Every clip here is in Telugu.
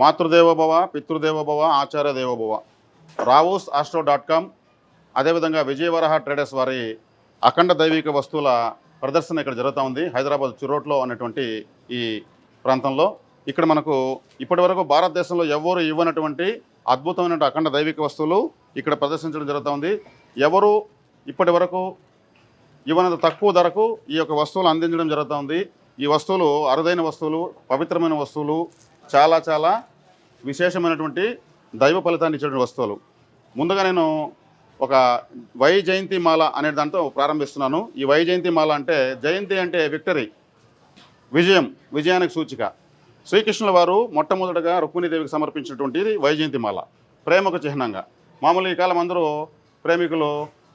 మాతృదేవోభవ పితృదేవోభవ ఆచార్య దేవోభవ రావోస్ ఆస్ట్రో డాట్ కామ్. అదేవిధంగా విజయవరహ ట్రేడర్స్ వారి అఖండ దైవిక వస్తువుల ప్రదర్శన ఇక్కడ జరుగుతూ ఉంది. హైదరాబాద్ చురోట్లో అనేటువంటి ఈ ప్రాంతంలో. ఇక్కడ మనకు ఇప్పటివరకు భారతదేశంలో ఎవరు ఇవ్వనటువంటి అద్భుతమైన అఖండ దైవిక వస్తువులు ఇక్కడ ప్రదర్శించడం జరుగుతూ ఉంది. ఎవరు ఇప్పటి వరకు ఇవ్వనంత తక్కువ ధరకు ఈ యొక్క వస్తువులు అందించడం జరుగుతూ ఉంది. ఈ వస్తువులు అరుదైన వస్తువులు పవిత్రమైన వస్తువులు చాలా చాలా విశేషమైనటువంటి దైవ ఫలితాన్ని ఇచ్చేటువంటి వస్తువులు. ముందుగా నేను ఒక వై జయంతి మాల అనే దాంతో ప్రారంభిస్తున్నాను. ఈ వై జయంతి మాల అంటే జయంతి అంటే విక్టరీ విజయం విజయానికి సూచిక. శ్రీకృష్ణుల వారు మొట్టమొదటగా రుక్మిణీదేవికి సమర్పించినటువంటిది వైజయంతి మాల ప్రేమకు చిహ్నంగా. మామూలు ఈ కాలం అందరూ ప్రేమికులు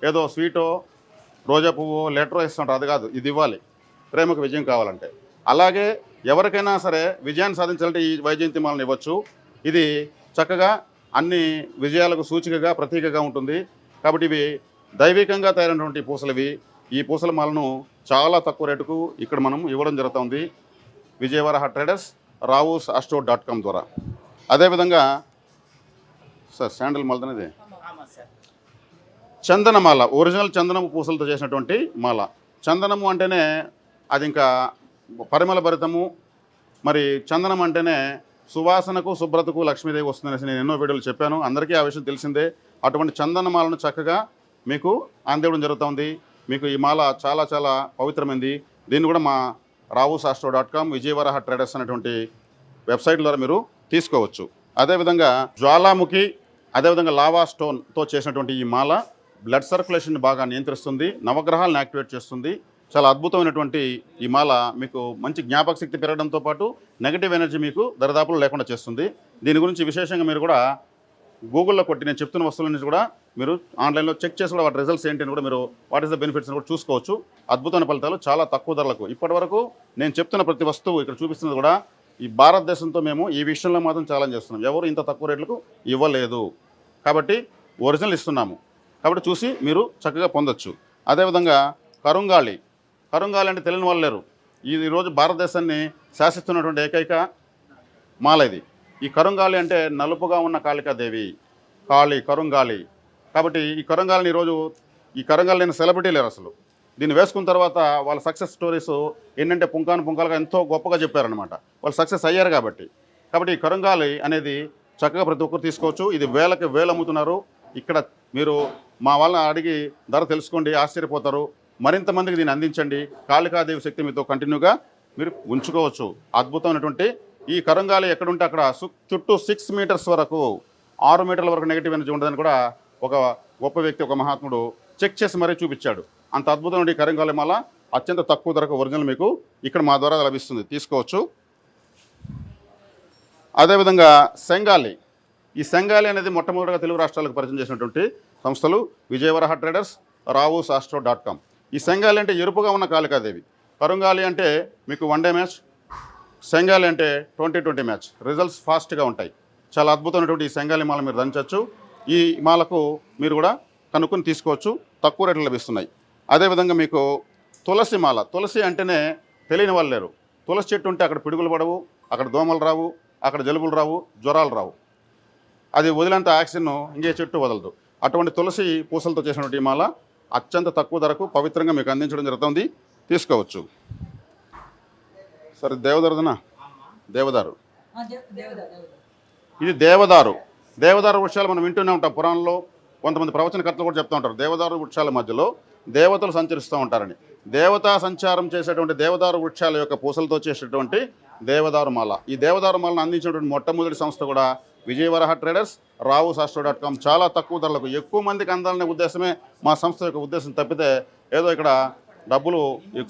ఏదో స్వీటో రోజా పువ్వు లెటరో ఇస్తుంటారు అది కాదు ఇది ఇవ్వాలి. ప్రేమకు విజయం కావాలంటే. అలాగే ఎవరికైనా సరే విజయాన్ని సాధించాలంటే ఈ వైజయంతి మాలను ఇవ్వచ్చు. ఇది చక్కగా అన్ని విజయాలకు సూచికగా ప్రతీకగా ఉంటుంది. కాబట్టి ఇవి దైవికంగా తయారైనటువంటి పూసలు ఇవి. ఈ పూసల మాలను చాలా తక్కువ రేటుకు ఇక్కడ మనం ఇవ్వడం జరుగుతుంది Vijayawada hot traders Rao's astro dot com ద్వారా. అదేవిధంగా సార్ శాండిల్ మాలదనేది? చందనమాల ఒరిజినల్ చందనము పూసలతో చేసినటువంటి మాల. చందనము అంటేనే అది ఇంకా పరిమళ భరితము. మరి చందనం అంటేనే సువాసనకు శుభ్రతకు లక్ష్మీదేవి వస్తుందనేసి నేను ఎన్నో వీడియోలు చెప్పాను. అందరికీ ఆ విషయం తెలిసిందే. అటువంటి చందనమాలను చక్కగా మీకు అందివ్వడం జరుగుతుంది. మీకు ఈ మాల చాలా చాలా పవిత్రమైంది. దీన్ని కూడా మా Rao's astro dot com Vijayavaraha traders అనేటువంటి వెబ్సైట్ ద్వారా మీరు తీసుకోవచ్చు. అదేవిధంగా జ్వాలాముఖి అదేవిధంగా లావా స్టోన్తో చేసినటువంటి ఈ మాల బ్లడ్ సర్క్యులేషన్ బాగా నియంత్రిస్తుంది. నవగ్రహాలను యాక్టివేట్ చేస్తుంది. చాలా అద్భుతమైనటువంటి ఈ మాల మీకు మంచి జ్ఞాపక శక్తి పెరగడంతో పాటు నెగటివ్ ఎనర్జీ మీకు దరిదాపులు లేకుండా చేస్తుంది. దీని గురించి విశేషంగా మీరు కూడా గూగుల్లో కొట్టి నేను చెప్తున్న వస్తువుల నుంచి కూడా మీరు ఆన్లైన్లో చెక్ చేసి కూడా వాటి రిజల్ట్స్ ఏంటి అని కూడా మీరు వాట్ ఈస్ ద బెనిఫిట్స్ కూడా చూసుకోవచ్చు. అద్భుతమైన ఫలితాలు చాలా తక్కువ ధరలకు. ఇప్పటివరకు నేను చెప్తున్న ప్రతి వస్తువు ఇక్కడ చూపిస్తున్నది కూడా ఈ భారతదేశంతో మేము ఈ విషయంలో మాత్రం ఛాలెంజ్ చేస్తున్నాం. ఎవరు ఇంత తక్కువ రేట్లకు ఇవ్వలేదు. కాబట్టి ఒరిజినల్ ఇస్తున్నాము. కాబట్టి చూసి మీరు చక్కగా పొందొచ్చు. అదేవిధంగా కరుంగాళి కరుంగాలి అంటే తెలియని వాళ్ళు లేరు. ఈ ఈరోజు భారతదేశాన్ని శాసిస్తున్నటువంటి ఏకైక మాల ఇది. ఈ కరుంగాలి అంటే నలుపుగా ఉన్న కాళికాదేవి కాళి కరుంగాలి. కాబట్టి ఈ కరుంగాలిని ఈరోజు ఈ కరుంగాలి నేను సెలబ్రిటీ లేరు అసలు. దీన్ని వేసుకున్న తర్వాత వాళ్ళ సక్సెస్ స్టోరీస్ ఏంటంటే పుంకాను పుంకాలుగా ఎంతో గొప్పగా చెప్పారనమాట వాళ్ళు సక్సెస్ అయ్యారు కాబట్టి. కాబట్టి ఈ కరుంగాలి అనేది చక్కగా ప్రతి ఒక్కరు తీసుకోవచ్చు. ఇది వేలకి వేలు అమ్ముతున్నారు ఇక్కడ మీరు మా వాళ్ళని అడిగి ధర తెలుసుకోండి ఆశ్చర్యపోతారు. మరింత మందికి దీన్ని అందించండి. కాళికాదేవి శక్తి మీతో కంటిన్యూగా మీరు ఉంచుకోవచ్చు. అద్భుతమైనటువంటి ఈ కరంగాలి ఎక్కడుంటే అక్కడ చుట్టూ సిక్స్ మీటర్స్ వరకు ఆరు మీటర్ల వరకు నెగిటివ్ ఎనర్జీ ఉండదని కూడా ఒక గొప్ప వ్యక్తి ఒక మహాత్ముడు చెక్ చేసి మరీ చూపించాడు. అంత అద్భుతమైన ఈ కరంగాలి మాల అత్యంత తక్కువ ధరకు ఒరిజినల్ మీకు ఇక్కడ మా ద్వారా లభిస్తుంది. తీసుకోవచ్చు. అదేవిధంగా సెంగాలి. ఈ సెంగాలి అనేది మొట్టమొదటిగా తెలుగు రాష్ట్రాలకు పరిచయం చేసినటువంటి సంస్థలు Vijayavaraha traders Rao's astro dot com. ఈ సెంగాలి అంటే ఎరుపుగా ఉన్న కాళికాదేవి పరంగాలి అంటే మీకు వన్ డే మ్యాచ్ సెంగాలి అంటే ట్వంటీ ట్వంటీ మ్యాచ్ రిజల్ట్స్ ఫాస్ట్గా ఉంటాయి. చాలా అద్భుతమైనటువంటి ఈ సెంగాలి మాల మీరు దంచవచ్చు ఈ మాలకు మీరు కూడా కనుక్కొని తీసుకోవచ్చు. తక్కువ రేట్లు లభిస్తున్నాయి. అదేవిధంగా మీకు తులసి మాల తులసి అంటేనే తెలియని వాళ్ళు లేరు. తులసి చెట్టు ఉంటే అక్కడ పిడుగులు పడవు అక్కడ దోమలు రావు అక్కడ జలుబులు రావు జ్వరాలు రావు. అది వదిలేంత ఆక్సిజన్ ఇంకే చెట్టు వదలదు. అటువంటి తులసి పూసలతో చేసినటువంటి ఈ మాల అత్యంత తక్కువ ధరకు పవిత్రంగా మీకు అందించడం జరుగుతుంది. తీసుకోవచ్చు. సరే దేవదారుదనా? దేవదారు. ఇది దేవదారు. దేవదారు వృక్షాలు మనం వింటూనే ఉంటాం పురాణంలో. కొంతమంది ప్రవచనకర్తలు కూడా చెప్తూ ఉంటారు. దేవదారు వృక్షాల మధ్యలో దేవతలు సంచరిస్తూ ఉంటారని. దేవతా సంచారం చేసేటువంటి దేవదారు వృక్షాల యొక్క పూసలతో చేసేటువంటి దేవదారు మాల. ఈ దేవదారు మాలను అందించినటువంటి మొట్టమొదటి సంస్థ కూడా Vijayavaraha traders Rao's astro dot com. చాలా తక్కువ ధరలకు ఎక్కువ మందికి అందాలనే ఉద్దేశమే మా సంస్థ యొక్క ఉద్దేశం తప్పితే ఏదో ఇక్కడ డబ్బులు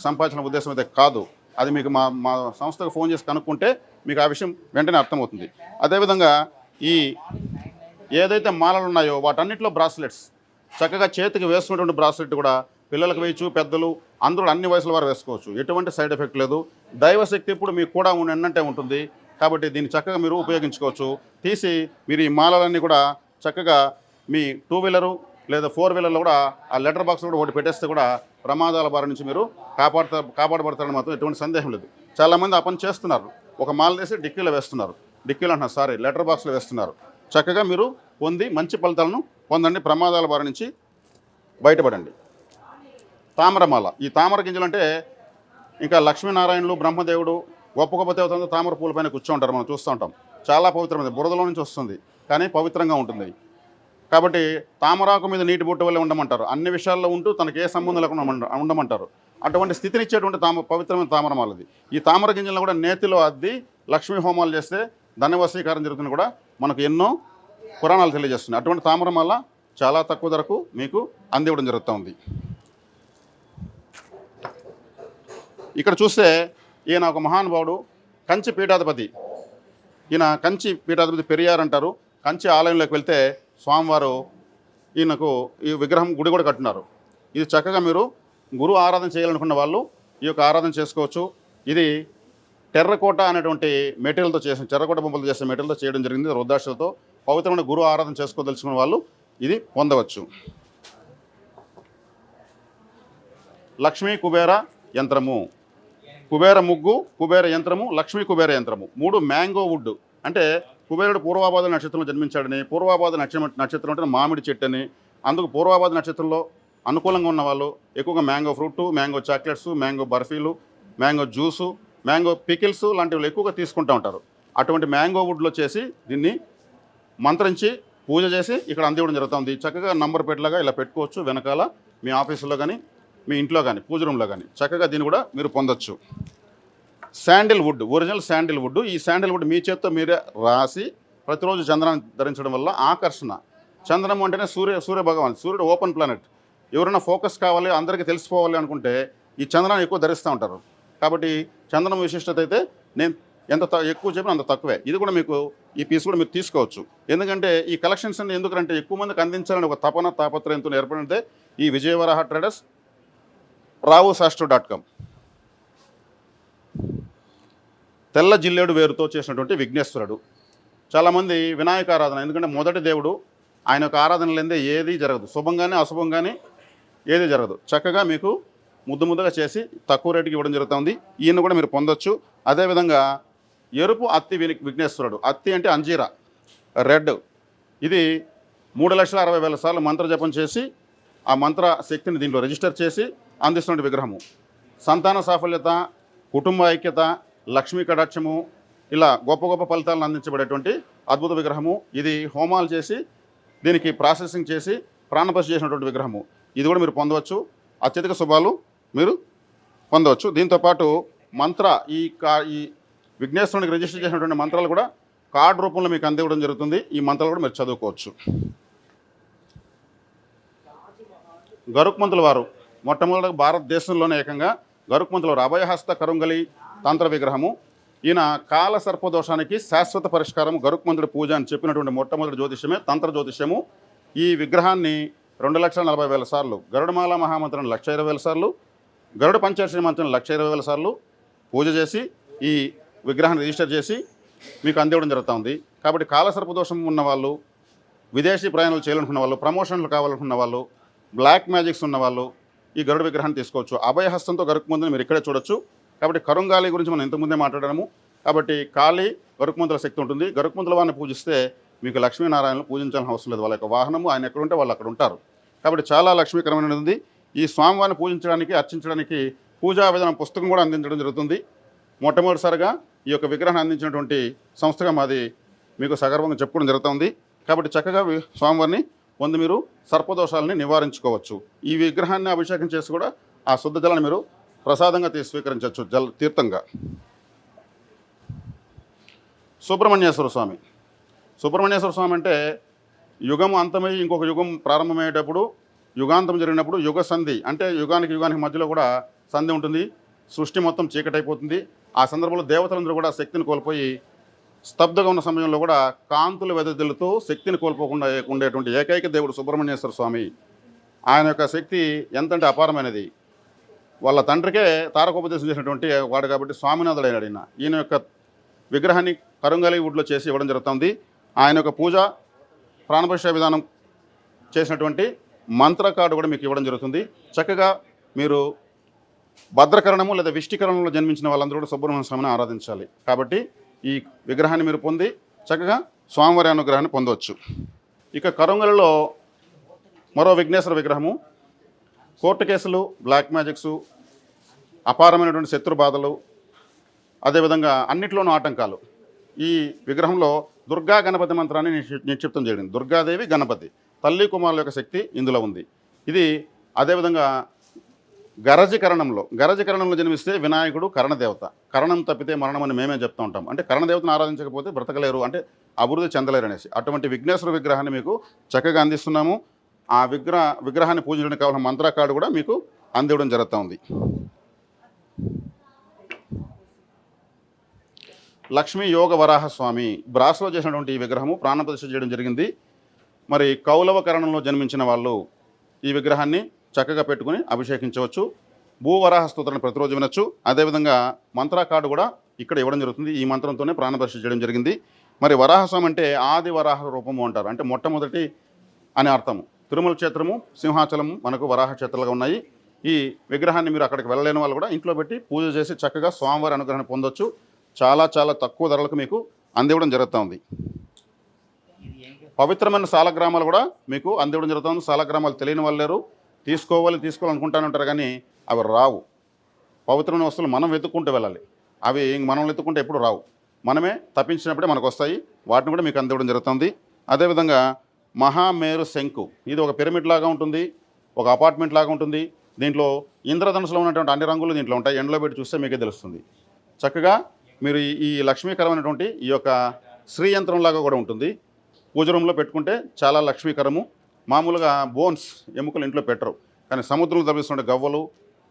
సంపాదించిన ఉద్దేశం అయితే కాదు. అది మీకు మా మా సంస్థకు ఫోన్ చేసి కనుక్కుంటే మీకు ఆ విషయం వెంటనే అర్థమవుతుంది. అదేవిధంగా ఈ ఏదైతే మాలలు ఉన్నాయో వాటన్నిటిలో బ్రాస్లెట్స్ చక్కగా చేతికి వేసుకున్నటువంటి బ్రాస్లెట్ కూడా పిల్లలకు వేయచ్చు పెద్దలు అందరూ అన్ని వయసుల వారు వేసుకోవచ్చు. ఎటువంటి సైడ్ ఎఫెక్ట్ లేదు. దైవశక్తి ఇప్పుడు మీకు కూడా ఉన్నట్టే ఉంటుంది. కాబట్టి దీన్ని చక్కగా మీరు ఉపయోగించుకోవచ్చు. తీసి మీరు ఈ మాలలన్నీ కూడా చక్కగా మీ టూ వీలరు లేదా ఫోర్ వీలర్లో కూడా ఆ లెటర్ బాక్స్ కూడా ఒకటి పెట్టేస్తే కూడా ప్రమాదాల బారి నుంచి మీరు కాపాడుతా కాపాడబడతారని మాత్రం ఎటువంటి సందేహం లేదు. చాలామంది ఆ పని చేస్తున్నారు. ఒక మాల తీసి డిక్కీలో వేస్తున్నారు. డిక్కీలు అంటున్నారు సారీ లెటర్ బాక్స్లో వేస్తున్నారు. చక్కగా మీరు పొంది మంచి ఫలితాలను పొందండి. ప్రమాదాల బారి నుంచి బయటపడండి. తామరమాల. ఈ తామర గింజలు అంటే ఇంకా లక్ష్మీనారాయణులు బ్రహ్మదేవుడు గొప్ప గొప్ప దేవతలతో తామర పూల పైన కూర్చోంటారు మనం చూస్తూ ఉంటాం. చాలా పవిత్రమైనది. బురదలో నుంచి వస్తుంది. కానీ పవిత్రంగా ఉంటుంది. కాబట్టి తామరాకు మీద నీటి బొట్టు వల్లే ఉండమంటారు. అన్ని విషయాల్లో ఉంటూ తనకి ఏ సంబంధం లేకుండా ఉండమంటారు. అటువంటి స్థితిని ఇచ్చేటువంటి తామ పవిత్రమైన తామరమాలది. ఈ తామర గింజలను కూడా నేతిలో అద్ది లక్ష్మీ హోమాలు చేస్తే ధనవశీకారం జరుగుతుంది కూడా మనకు ఎన్నో పురాణాలు తెలియజేస్తున్నాయి. అటువంటి తామరమాల చాలా తక్కువ ధరకు మీకు అందివ్వడం జరుగుతుంది. ఇక్కడ చూస్తే ఈయన ఒక మహానుభావుడు కంచి పీఠాధిపతి. ఈయన కంచి పీఠాధిపతి పెరియార్ అంటారు. కంచి ఆలయంలోకి వెళ్తే స్వామివారు ఈయనకు ఈ విగ్రహం గుడి కూడా కట్టున్నారు ఇది చక్కగా మీరు గురు ఆరాధన చేయాలనుకున్న వాళ్ళు ఈ యొక్క ఆరాధన చేసుకోవచ్చు. ఇది టెర్రకోట అనేటువంటి మెటీరియల్తో చేసిన టెర్రకోట బొమ్మలతో చేసిన మెటీరియల్తో చేయడం జరిగింది. రుద్రాక్షలతో పవిత్రమైన గురు ఆరాధన చేసుకోదలుచుకున్న వాళ్ళు ఇది పొందవచ్చు. లక్ష్మీ కుబేర యంత్రము. కుబేర ముగ్గు కుబేర యంత్రము లక్ష్మీ కుబేర యంత్రము. మూడు మ్యాంగో వుడ్. అంటే కుబేరుడు పూర్వాబాద నక్షత్రంలో జన్మించాడని పూర్వాబాద నక్షత్రం నక్షత్రం అంటే మామిడి చెట్టు అని అందుకు పూర్వాబాద నక్షత్రంలో అనుకూలంగా ఉన్న వాళ్ళు ఎక్కువగా mango fruit mango chocolates mango బర్ఫీలు mango juice mango pickles లాంటివి ఎక్కువగా తీసుకుంటూ ఉంటారు. అటువంటి మ్యాంగో వుడ్లో చేసి దీన్ని మంత్రించి పూజ చేసి ఇక్కడ అందివ్వడం జరుగుతుంది. చక్కగా నంబర్ పెట్టలాగా ఇలా పెట్టుకోవచ్చు. వెనకాల మీ ఆఫీసులో కానీ మీ ఇంట్లో కానీ పూజ రూమ్లో కానీ చక్కగా దీన్ని కూడా మీరు పొందొచ్చు. Sandalwood original sandalwood. ఈ శాండిల్ వుడ్ మీ చేత్తో మీరే రాసి ప్రతిరోజు చంద్రాన్ని ధరించడం వల్ల ఆకర్షణ. చంద్రం అంటేనే సూర్య సూర్య భగవాన్ సూర్యుడు ఓపెన్ ప్లానెట్. ఎవరైనా ఫోకస్ కావాలి అందరికీ తెలిసిపోవాలి అనుకుంటే ఈ చంద్రాన్ని ఎక్కువ ధరిస్తూ ఉంటారు. కాబట్టి చందనం విశిష్టత అయితే నేను ఎంత త- ఎక్కువ చెప్పిన అంత తక్కువే. ఇది కూడా మీకు ఈ పీస్ కూడా మీరు తీసుకోవచ్చు. ఎందుకంటే ఈ కలెక్షన్స్ అన్ని ఎందుకంటే ఎక్కువ మందికి అందించాలని ఒక తపన తాపత్రయంతో ఏర్పడితే ఈ Vijayavaraha traders Rao's astro dot com తెల్ల జిల్లేడు వేరుతో చేసినటువంటి విఘ్నేశ్వరుడు. చాలామంది వినాయక ఆరాధన ఎందుకంటే మొదటి దేవుడు ఆయన యొక్క ఆరాధన లేదే ఏది జరగదు. శుభంగానే అశుభంగానే ఏది జరగదు. చక్కగా మీకు ముద్దు ముద్దగా చేసి తక్కువ రేటుకి ఇవ్వడం జరుగుతుంది. ఈయన కూడా మీరు పొందొచ్చు. అదేవిధంగా ఎరుపు అత్తి విని- విఘ్నేశ్వరుడు. అత్తి అంటే అంజీరా. రెడ్. ఇది మూడు లక్షల అరవై వేల సార్లు మంత్ర జపం చేసి ఆ మంత్ర శక్తిని దీంట్లో రిజిస్టర్ చేసి అందిస్తున్న విగ్రహము. సంతాన సాఫల్యత కుటుంబ ఐక్యత లక్ష్మీ కటాక్షము ఇలా గొప్ప గొప్ప ఫలితాలను అందించబడేటువంటి అద్భుత విగ్రహము. ఇది హోమాలు చేసి దీనికి ప్రాసెసింగ్ చేసి ప్రాణపశ చేసినటువంటి విగ్రహము. ఇది కూడా మీరు పొందవచ్చు. అత్యధిక శుభాలు. మీరు పొందవచ్చు. దీంతోపాటు మంత్ర ఈ కా ఈ విఘ్నేశ్వరునికి రిజిస్టర్ చేసినటువంటి మంత్రాలు కూడా కార్డు రూపంలో మీకు అందివ్వడం జరుగుతుంది. ఈ మంత్రాలు కూడా మీరు చదువుకోవచ్చు. గరుక్మంతుల వారు మొట్టమొదటి భారతదేశంలోనే ఏకంగా గరుక్మంతుల వారు అభయహస్త కరుంగలి తంత్ర విగ్రహము. ఈయన కాల సర్పదోషానికి శాశ్వత పరిష్కారం గరుక్మంతుడి పూజ అని చెప్పినటువంటి మొట్టమొదటి జ్యోతిష్యమే తంత్ర జ్యోతిష్యము. ఈ విగ్రహాన్ని రెండు లక్షల నలభై వేల సార్లు గరుడమాల మహామంత్రం లక్ష ఇరవై వేల సార్లు గరుడ పంచాక్షరి మంత్రిని లక్ష ఇరవై వేల సార్లు పూజ చేసి ఈ విగ్రహాన్ని రిజిస్టర్ చేసి మీకు అందివ్వడం జరుగుతుంది. కాబట్టి కాల దోషం ఉన్న వాళ్ళు విదేశీ ప్రయాణాలు చేయాలనుకున్న వాళ్ళు ప్రమోషన్లు కావాలనుకున్న వాళ్ళు బ్లాక్ మ్యాజిక్స్ ఉన్న వాళ్ళు ఈ గరుడ విగ్రహాన్ని తీసుకోవచ్చు. అభయహస్తంతో గరుకుమందుని మీరు ఇక్కడే చూడొచ్చు. కాబట్టి కరుంగాలి గురించి మనం ఇంతకుముందే మాట్లాడాము. కాబట్టి కాళీ గరుకుమంతుల శక్తి ఉంటుంది. గరుకుమంతుల వారిని పూజిస్తే మీకు లక్ష్మీనారాయణను పూజించాల్సిన అవసరం లేదు. వాళ్ళ యొక్క వాహనము ఆయన ఎక్కడ ఉంటే వాళ్ళు అక్కడ ఉంటారు. కాబట్టి చాలా లక్ష్మీకరమైనది ఈ స్వామివారిని పూజించడానికి అర్చించడానికి పూజా విధానం పుస్తకం కూడా అందించడం జరుగుతుంది. మొట్టమొదటిసారిగా ఈ యొక్క విగ్రహాన్ని అందించినటువంటి సంస్థగా మాది మీకు సగర్వంగా చెప్పుకోవడం జరుగుతుంది. కాబట్టి చక్కగా స్వామివారిని పొంది మీరు సర్పదోషాలని నివారించుకోవచ్చు. ఈ విగ్రహాన్ని అభిషేకం చేసి కూడా ఆ శుద్ధ జలాన్ని మీరు ప్రసాదంగా తీసి స్వీకరించవచ్చు జల తీర్థంగా. సుబ్రహ్మణ్యేశ్వర స్వామి. సుబ్రహ్మణ్యేశ్వర స్వామి అంటే యుగం అంతమై ఇంకొక యుగం ప్రారంభమయ్యేటప్పుడు యుగాంతం జరిగినప్పుడు యుగ సంధి అంటే యుగానికి యుగానికి మధ్యలో కూడా సంధి ఉంటుంది. సృష్టి మొత్తం చీకటైపోతుంది. ఆ సందర్భంలో దేవతలందరూ కూడా శక్తిని కోల్పోయి స్తబ్దగా ఉన్న సమయంలో కూడా కాంతులు వెదజల్లుతూ శక్తిని కోల్పోకుండా ఉండేటువంటి ఏకైక దేవుడు సుబ్రహ్మణ్యేశ్వర స్వామి. ఆయన యొక్క శక్తి ఎంతంటే అపారమైనది. వాళ్ళ తండ్రికే తారకోపదేశం చేసినటువంటి వాడు కాబట్టి స్వామినాథుడు అయినాడు ఈయన. ఈయన యొక్క విగ్రహాన్ని కరుంగలి వుడ్లో చేసి ఇవ్వడం జరుగుతుంది. ఆయన యొక్క పూజ ప్రాణపరిష విధానం చేసినటువంటి మంత్ర కార్డు కూడా మీకు ఇవ్వడం జరుగుతుంది. చక్కగా మీరు భద్రకరణము లేదా విష్టికరణంలో జన్మించిన వాళ్ళందరూ కూడా సుబ్రహ్మణ్య స్వామిని ఆరాధించాలి. కాబట్టి ఈ విగ్రహాన్ని మీరు పొంది చక్కగా స్వామివారి అనుగ్రహాన్ని పొందవచ్చు. ఇక కరుంగలలో మరో విఘ్నేశ్వర విగ్రహము. కోర్టు కేసులు బ్లాక్ మ్యాజిక్స్ అపారమైనటువంటి శత్రు బాధలు అదేవిధంగా అన్నిట్లోనూ ఆటంకాలు. ఈ విగ్రహంలో దుర్గా గణపతి మంత్రాన్ని నిక్షిప్తం చేయడం. దుర్గాదేవి గణపతి. తల్లి కుమారుల యొక్క శక్తి ఇందులో ఉంది. ఇది అదేవిధంగా గరజకరణంలో గరజకరణంలో జన్మిస్తే వినాయకుడు కరణదేవత. కరణం తప్పితే మరణం అని మేమే చెప్తూ ఉంటాం. అంటే కరణదేవతను ఆరాధించకపోతే బ్రతకలేరు అంటే అభివృద్ధి చెందలేరు అనేసి. అటువంటి విఘ్నేశ్వర విగ్రహాన్ని మీకు చక్కగా అందిస్తున్నాము. ఆ విగ్రహ విగ్రహాన్ని పూజించడానికి కావాల్సిన మంత్ర కార్డు కూడా మీకు అందివ్వడం జరుగుతూ ఉంది. లక్ష్మీ యోగ వరాహ స్వామి బ్రాస్లో చేసినటువంటి ఈ విగ్రహము ప్రాణప్రతిష్ఠ చేయడం జరిగింది. మరి కౌలవ కరణంలో జన్మించిన వాళ్ళు ఈ విగ్రహాన్ని చక్కగా పెట్టుకుని అభిషేకించవచ్చు. భూవరాహ స్తోత్రాన్ని ప్రతిరోజు వినొచ్చు. అదేవిధంగా మంత్ర కార్డు కూడా ఇక్కడ ఇవ్వడం జరుగుతుంది. ఈ మంత్రంతోనే ప్రాణప్రతిష్ఠ చేయడం జరిగింది. మరి వరాహస్వామి అంటే ఆది వరాహ రూపము అంటారు. అంటే మొట్టమొదటి అని అర్థము. తిరుమల క్షేత్రము సింహాచలము మనకు వరాహ క్షేత్రాలుగా ఉన్నాయి. ఈ విగ్రహాన్ని మీరు అక్కడికి వెళ్ళలేని వాళ్ళు కూడా ఇంట్లో పెట్టి పూజ చేసి చక్కగా స్వామివారి అనుగ్రహాన్ని పొందొచ్చు. చాలా చాలా తక్కువ ధరలకు మీకు అందివ్వడం జరుగుతూ ఉంది. పవిత్రమైన సాలగ్రామాలు కూడా మీకు అందివ్వడం జరుగుతుంది. సాలగ్రామాలు తెలియని వాళ్ళు లేరు. తీసుకోవాలి తీసుకోవాలనుకుంటానంటారు కానీ అవి రావు. పవిత్రమైన వస్తువులు మనం వెతుక్కుంటూ వెళ్ళాలి. అవి మనం వెతుక్కుంటే ఎప్పుడు రావు. మనమే తప్పించినప్పుడే మనకు వస్తాయి. వాటిని కూడా మీకు అందివ్వడం జరుగుతుంది. అదేవిధంగా మహామేరు శంకు. ఇది ఒక పిరమిడ్ లాగా ఉంటుంది. ఒక అపార్ట్మెంట్ లాగా ఉంటుంది. దీంట్లో ఇంద్రధనుసులో ఉన్నటువంటి అన్ని రంగులు దీంట్లో ఉంటాయి. ఎండలో పెట్టి చూస్తే మీకే తెలుస్తుంది. చక్కగా మీరు ఈ- లక్ష్మీకరమైనటువంటి ఈ యొక్క శ్రీయంత్రం లాగా కూడా ఉంటుంది. పూజ రూమ్లో పెట్టుకుంటే చాలా లక్ష్మీకరము. మామూలుగా బోన్స్ ఎముకలు ఇంట్లో పెట్టరు. కానీ సముద్రంలో తప్పిస్తుండే గవ్వలు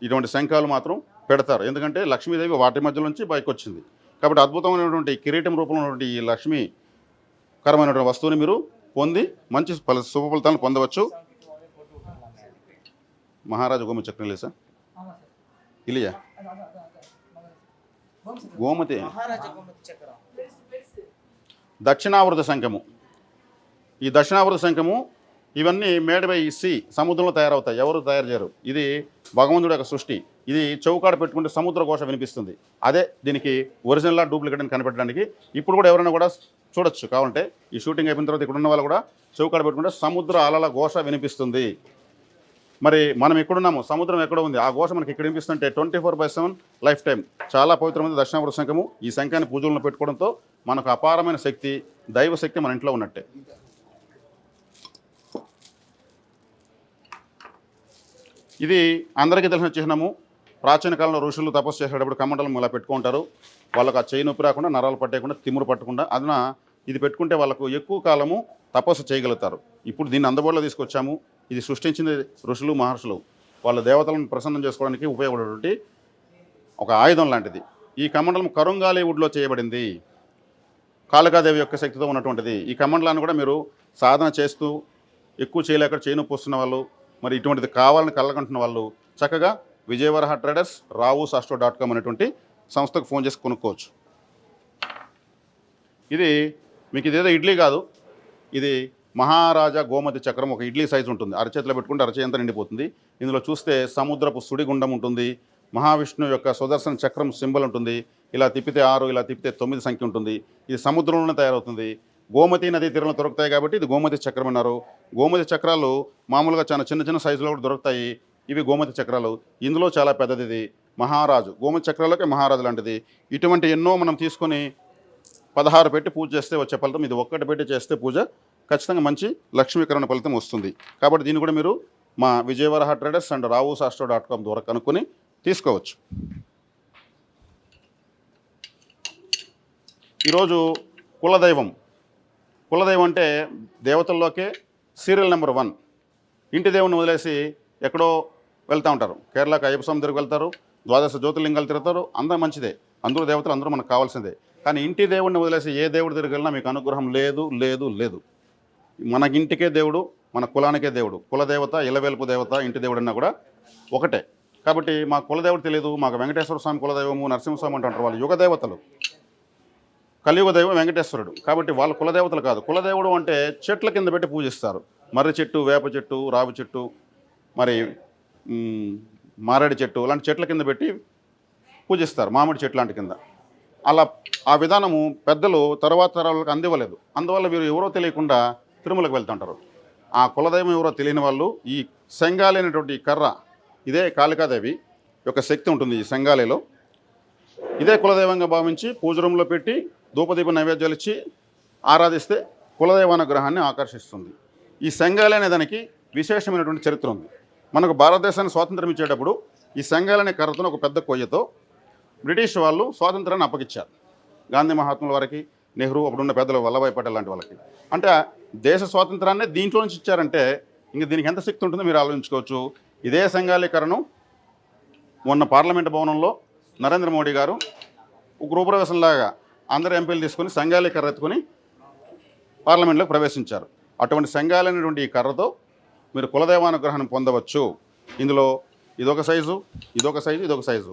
ఇటువంటి శంఖాలు మాత్రం పెడతారు. ఎందుకంటే లక్ష్మీదేవి వాటి మధ్య నుంచి బయటకు వచ్చింది కాబట్టి అద్భుతమైనటువంటి కిరీటం రూపంలో ఉన్నటువంటి ఈ లక్ష్మీకరమైనటువంటి వస్తువుని మీరు పొంది మంచి ఫల శుభ ఫలితాలను పొందవచ్చు. మహారాజా గోమ చక్రం సార్? ఇలియా? గోమతి. దక్షిణావృత శంఖము. ఈ దక్షిణావృత శంఖము ఇవన్నీ మేడపై ఇసి సముద్రంలో తయారవుతాయి. ఎవరు తయారు చేయరు. ఇది భగవంతుడి యొక్క సృష్టి. ఇది చౌకాడ పెట్టుకుంటే సముద్ర ఘోష వినిపిస్తుంది. అదే దీనికి ఒరిజినల్ డూప్లికేట్ అని కనిపెట్టడానికి ఇప్పుడు కూడా ఎవరైనా కూడా చూడొచ్చు. కావాలంటే ఈ షూటింగ్ అయిపోయిన తర్వాత ఇక్కడ ఉన్న వాళ్ళు కూడా చౌకాడ పెట్టుకుంటే సముద్ర అలల ఘోష వినిపిస్తుంది. మరి మనం ఎక్కడున్నాము సముద్రం ఎక్కడ ఉంది? ఆ ఘోష మనకి ఇక్కడ వినిపిస్తుంటే twenty four by seven lifetime చాలా పవిత్రమైన దక్షిణావృత శంఖము. ఈ శంఖాన్ని పూజలను పెట్టుకోవడంతో మనకు అపారమైన శక్తి దైవ శక్తి మన ఇంట్లో ఉన్నట్టే. ఇది అందరికీ తెలిసిన చిహ్నము. ప్రాచీన కాలంలో ఋషులు తపస్సు చేసేటప్పుడు కమండలం ఇలా పెట్టుకుంటారు. వాళ్ళకు ఆ చేయి నొప్పి రాకుండా నరాలు పట్టేయకుండా తిమ్మురు పట్టకుండా అదన ఇది పెట్టుకుంటే వాళ్ళకు ఎక్కువ కాలము తపస్సు చేయగలుగుతారు. ఇప్పుడు దీన్ని అందుబాటులో తీసుకొచ్చాము. ఇది సృష్టించింది ఋషులు మహర్షులు. వాళ్ళ దేవతలను ప్రసన్నం చేసుకోవడానికి ఉపయోగపడేటువంటి ఒక ఆయుధం లాంటిది. ఈ కమండలం కరుంగాలి వుడ్లో చేయబడింది. కాళికాదేవి యొక్క శక్తితో ఉన్నటువంటిది. ఈ కమండలాన్ని కూడా మీరు సాధన చేస్తూ ఎక్కువ చేయలేక చేయి నొప్పి వస్తున్న వాళ్ళు మరి ఇటువంటిది కావాలని కళ్ళగంటున్న వాళ్ళు చక్కగా Vijayavaraha traders Rao's astro dot com అనేటువంటి సంస్థకు ఫోన్ చేసి కొనుక్కోవచ్చు. ఇది మీకు ఇదేదో ఇడ్లీ కాదు. ఇది మహారాజా గోమతి చక్రం ఒక ఇడ్లీ సైజు ఉంటుంది. అరచేతిలో పెట్టుకుంటే అరచేంత నిండిపోతుంది. ఇందులో చూస్తే సముద్రపు సుడిగుండం ఉంటుంది. మహావిష్ణువు యొక్క సుదర్శన చక్రం సింబల్ ఉంటుంది. ఇలా తిప్పితే ఆరు ఇలా తిప్పితే తొమ్మిది సంఖ్య ఉంటుంది. ఇది సముద్రంలోనే తయారవుతుంది. గోమతి నదీ తీరంలో దొరుకుతాయి కాబట్టి ఇది గోమతి చక్రం అన్నారు. గోమతి చక్రాలు మామూలుగా చాలా చిన్న చిన్న సైజులో కూడా దొరుకుతాయి. ఇవి గోమతి చక్రాలు. ఇందులో చాలా పెద్దది ఇది. మహారాజు. గోమతి చక్రాలకే మహారాజు లాంటిది. ఇటువంటి ఎన్నో మనం తీసుకొని పదహారు పెట్టి పూజ చేస్తే వచ్చే ఫలితం ఇది. ఒక్కటి పెట్టి చేస్తే పూజ ఖచ్చితంగా మంచి లక్ష్మీకరణ ఫలితం వస్తుంది. కాబట్టి దీన్ని కూడా మీరు మా Vijayavaraha traders and Rao సాస్ట్రో dot com ద్వారా కనుక్కొని తీసుకోవచ్చు. ఈరోజు కులదైవం. కులదైవం అంటే దేవతల్లోకే సీరియల్ నెంబర్ వన్. ఇంటి దేవుని వదిలేసి ఎక్కడో వెళ్తూ ఉంటారు. కేరళకు అయ్యప్ప స్వామి దగ్గరికి వెళ్తారు ద్వాదశ జ్యోతిర్లింగాలు తిరుగుతారు అందరూ మంచిదే. అందరూ దేవతలు అందరూ మనకు కావాల్సిందే. కానీ ఇంటి దేవుడిని వదిలేసి ఏ దేవుడి దగ్గరికి వెళ్ళినా మీకు అనుగ్రహం లేదు లేదు లేదు. మన ఇంటికే దేవుడు మన కులానికే దేవుడు. కులదేవత ఇలవేలుపు దేవత ఇంటి దేవుడు అన్నా కూడా ఒకటే. కాబట్టి మా కులదేవుడు తెలియదు మాకు వెంకటేశ్వర స్వామి కులదైవము నరసింహస్వామి అంటారు వాళ్ళు యుగ దేవతలు. కలియుగ దైవం వెంకటేశ్వరుడు. కాబట్టి వాళ్ళ కులదేవతలు కాదు. కులదేవుడు అంటే చెట్ల కింద పెట్టి పూజిస్తారు. మర్రి చెట్టు వేప చెట్టు రావి చెట్టు మరి మారేడు చెట్టు లాంటి చెట్ల కింద పెట్టి పూజిస్తారు. మామిడి చెట్టు లాంటి కింద. అలా ఆ విధానము పెద్దలు తర్వాత తరాలకు అందివ్వలేదు. అందువల్ల వీరు ఎవరో తెలియకుండా తిరుమలకు వెళ్తుంటారు. ఆ కులదైవం ఎవరో తెలియని వాళ్ళు ఈ సెంగాలి అనేటువంటి కర్ర ఇదే కాళికాదేవి యొక్క శక్తి ఉంటుంది ఈ సెంగాలిలో. ఇదే కులదైవంగా భావించి పూజ రూమ్లో పెట్టి ధూపదీప నైవేద్యాలు ఇచ్చి ఆరాధిస్తే కులదైవానుగ్రహాన్ని ఆకర్షిస్తుంది. ఈ సంఘాలు అనే దానికి విశేషమైనటువంటి చరిత్ర ఉంది. మనకు భారతదేశాన్ని స్వాతంత్రం ఇచ్చేటప్పుడు ఈ సంఘాలనే కర్రతను కర్రతో ఒక పెద్ద కొయ్యతో బ్రిటిష్ వాళ్ళు స్వాతంత్రాన్ని అప్పగించారు గాంధీ మహాత్ముల వారికి నెహ్రూ అప్పుడున్న పెద్దలు వల్లభాయ్ పటేల్ లాంటి వాళ్ళకి. అంటే దేశ స్వాతంత్రాన్ని దీంట్లో నుంచి ఇచ్చారంటే ఇంక దీనికి ఎంత శక్తి ఉంటుందో మీరు ఆలోచించుకోవచ్చు. ఇదే సంఘాలీకరణం మొన్న పార్లమెంట్ భవనంలో నరేంద్ర మోడీ గారు గృహప్రవేశంలాగా అందరు ఎంపీలు తీసుకొని సంఘాలే కర్ర ఎత్తుకొని పార్లమెంట్లోకి ప్రవేశించారు. అటువంటి సంఘాలు అనేటువంటి ఈ కర్రతో మీరు కులదైవానుగ్రహాన్ని పొందవచ్చు. ఇందులో ఇదొక సైజు ఇదొక సైజు ఇదొక సైజు.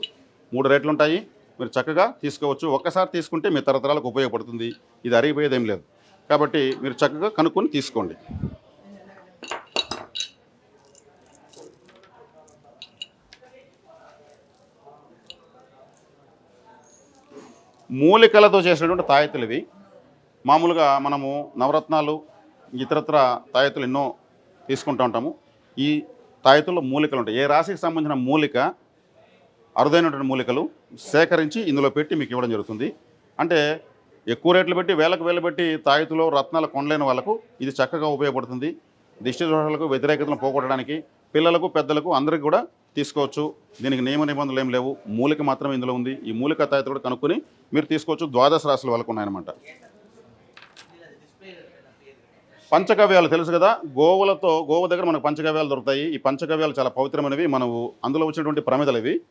మూడు రేట్లు ఉంటాయి మీరు చక్కగా తీసుకోవచ్చు. ఒక్కసారి తీసుకుంటే మీ తరతరాలకు ఉపయోగపడుతుంది. ఇది అరిగిపోయేది ఏం లేదు. కాబట్టి మీరు చక్కగా కనుక్కొని తీసుకోండి. మూలికలతో చేసినటువంటి తాయెత్తులు ఇవి. మామూలుగా మనము నవరత్నాలు ఇతరత్ర తాయెత్తులు ఎన్నో తీసుకుంటూ ఉంటాము. ఈ తాయెత్తుల్లో మూలికలు ఉంటాయి. ఏ రాశికి సంబంధించిన మూలిక అరుదైనటువంటి మూలికలు సేకరించి ఇందులో పెట్టి మీకు ఇవ్వడం జరుగుతుంది. అంటే ఎక్కువ రేట్లు పెట్టి వేలకు వేలు పెట్టి తాయెత్తులో రత్నాలు కొనలేని వాళ్ళకు ఇది చక్కగా ఉపయోగపడుతుంది. దిష్టి దోషాలకు వ్యతిరేకతను పోగొట్టడానికి పిల్లలకు పెద్దలకు అందరికీ కూడా తీసుకోవచ్చు. దీనికి నియమ నిబంధనలు ఏం లేవు. మూలిక మాత్రమే ఇందులో ఉంది. ఈ మూలిక తాయెత్తు కూడా కనుక్కొని మీరు తీసుకోవచ్చు. ద్వాదశ రాశుల వాళ్ళకు ఉన్నాయన్నమాట. పంచగవ్యాలు తెలుసు కదా? గోవులతో గోవు దగ్గర మనకు పంచగవ్యాలు దొరుకుతాయి. ఈ పంచగవ్యాలు చాలా పవిత్రమైనవి. మనము అందులో వచ్చినటువంటి ప్రమిదలు ఇవి.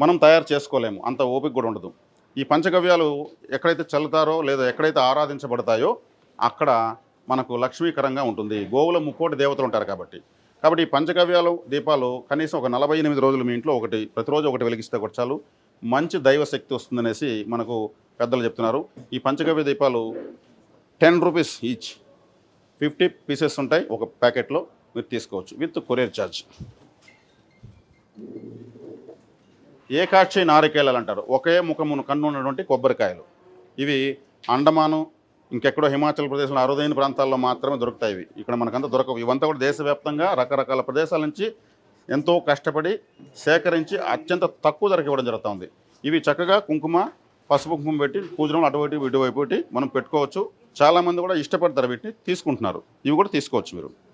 మనం తయారు చేసుకోలేము. అంత ఓపిక కూడా ఉండదు. ఈ పంచగవ్యాలు ఎక్కడైతే చల్లుతారో లేదా ఎక్కడైతే ఆరాధించబడతాయో అక్కడ మనకు లక్ష్మీకరంగా ఉంటుంది. గోవుల ముక్కోటి దేవతలు ఉంటారు కాబట్టి. కాబట్టి ఈ పంచగవ్యాలు దీపాలు కనీసం ఒక నలభై ఎనిమిది రోజులు మీ ఇంట్లో ఒకటి ప్రతిరోజు ఒకటి వెలిగిస్తే కూడా చాలు. మంచి దైవ శక్తి వస్తుందనేసి మనకు పెద్దలు చెప్తున్నారు. ఈ పంచగవ్య దీపాలు ten rupees each. Fifty pieces ఉంటాయి ఒక ప్యాకెట్లో. మీరు తీసుకోవచ్చు విత్ కొరియర్ ఛార్జ్. ఏకాక్షి నారికేళలు అంటారు. ఒకే ముఖమును కన్ను ఉన్నటువంటి కొబ్బరికాయలు. ఇవి అండమాను ఇంకెక్కడో హిమాచల్ ప్రదేశ్లో అరుదైన ప్రాంతాల్లో మాత్రమే దొరుకుతాయి ఇవి. ఇక్కడ మనకంతా దొరకవు. ఇవంతా కూడా దేశవ్యాప్తంగా రకరకాల ప్రదేశాల నుంచి ఎంతో కష్టపడి సేకరించి అత్యంత తక్కువ ధరకు ఇవ్వడం జరుగుతుంది. ఇవి చక్కగా కుంకుమ పసుపు కుంకుమ పెట్టి పూజలో అటువైపు ఇటువైపు మనం పెట్టుకోవచ్చు. చాలామంది కూడా ఇష్టపడతారు వీటిని తీసుకుంటున్నారు. ఇవి కూడా తీసుకోవచ్చు మీరు.